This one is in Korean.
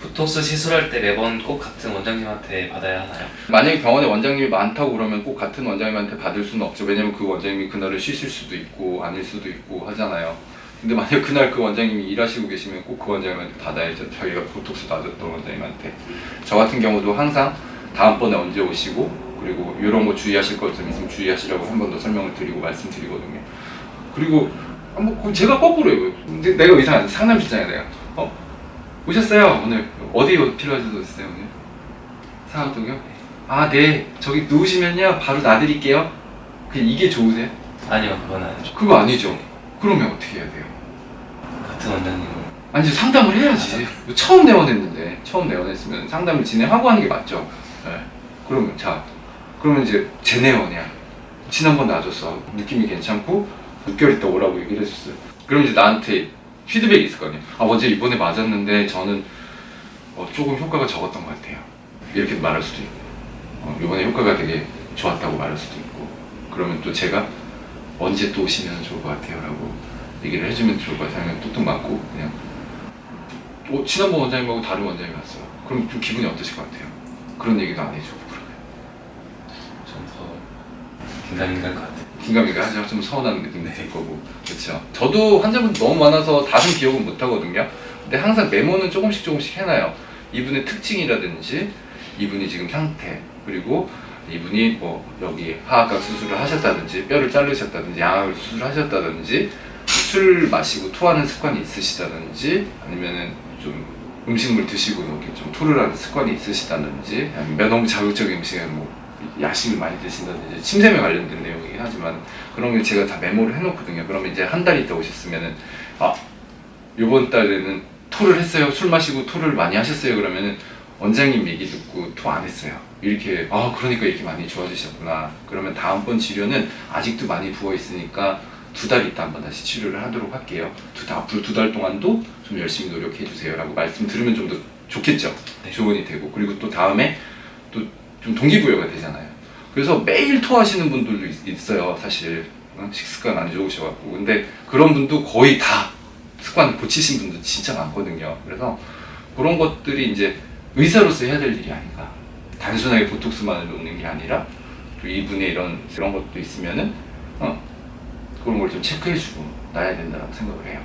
보톡스 시술할 때 매번 꼭 같은 원장님한테 받아야 하나요? 만약에 병원에 원장님이 많다고 그러면 꼭 같은 원장님한테 받을 수는 없죠. 왜냐면 그 원장님이 그날을 쉬실 수도 있고 아닐 수도 있고 하잖아요. 근데 만약 그날 그 원장님이 일하시고 계시면 꼭 그 원장님한테 받아야죠. 저희가 보톡스 놔줬던 원장님한테. 저 같은 경우도 항상 다음번에 언제 오시고 그리고 이런 거 주의하실 것 좀 있으면 주의하시라고 한 번 더 설명을 드리고 말씀드리거든요. 그리고 아, 뭐 제가 거꾸로 해요. 내가 의사 아니 상담실장이야 내가. 어 오셨어요 오늘 어디 필요하셨어요 오늘? 사학동요? 아, 네. 저기 누우시면요. 바로 놔드릴게요. 그 이게 좋으세요? 아니요, 그건 아니죠. 그거 아니죠. 그러면 어떻게 해야 돼요? 같은 원장님은 아니, 이제 상담을 해야지. 처음 내원했는데, 처음 내원했으면 상담을 진행하고 하는 게 맞죠. 네. 그러면, 자, 그러면 이제 재내원이야. 지난번 놔줬어. 느낌이 괜찮고, 6개월 있다 오라고 얘기를 했었어요. 그럼 이제 나한테 피드백이 있을 거 아니에요. 아, 어제 이번에 맞았는데, 저는 어, 조금 효과가 적었던 것 같아요. 이렇게 말할 수도 있고, 어, 이번에 효과가 되게 좋았다고 말할 수도 있고, 그러면 또 제가 언제 또 오시면 좋을 것 같아요 라고 얘기를 해주면 좋을 것 같아요. 그냥 뚝뚝 맞고, 그냥, 어, 지난번 원장님하고 다른 원장님이 왔어요. 그럼 좀 기분이 어떠실 것 같아요? 그런 얘기도 안 해주고, 그러면. 좀더 할것 같아요. 긴가민가 하죠. 좀 서운한 느낌도 들 거고. 그렇죠. 저도 환자분 너무 많아서 다른 기억은 못 하거든요. 근데 항상 메모는 조금씩 조금씩 해놔요. 이분의 특징이라든지 이분이 지금 상태 그리고 이분이 뭐 여기 하악각 수술을 하셨다든지 뼈를 자르셨다든지 양악을 수술하셨다든지 술 마시고 토하는 습관이 있으시다든지 아니면은 좀 음식물 드시고 이렇게 좀 토를 하는 습관이 있으시다든지 아니면 너무 자극적인 음식에 뭐 야식을 많이 드신다든지 침샘에 관련된 내용이긴 하지만 그런 게 제가 다 메모를 해놓거든요. 그러면 이제 한 달 있다 오셨으면은 아 이번 달에는 토를 했어요. 술 마시고 토를 많이 하셨어요. 그러면은 원장님 얘기 듣고 토 안 했어요. 이렇게 아 그러니까 이렇게 많이 좋아지셨구나. 그러면 다음번 치료는 아직도 많이 부어 있으니까 두 달 있다 한번 다시 치료를 하도록 할게요. 두 달, 앞으로 두 달 동안도 좀 열심히 노력해 주세요라고 말씀 들으면 좀 더 좋겠죠. 네. 조언이 되고 그리고 또 다음에 또 좀 동기부여가 되잖아요. 그래서 매일 토하시는 분들도 있- 있어요. 사실 어? 식습관 안 좋으셔갖고 근데 그런 분도 거의 다 습관 고치신 분들 진짜 많거든요. 그래서 그런 것들이 이제 의사로서 해야 될 일이 아닌가. 단순하게 보톡스만을 놓는 게 아니라 또 이분의 이런 그런 것도 있으면은 어, 그런 걸 좀 체크해주고 놔야 된다고 생각을 해요.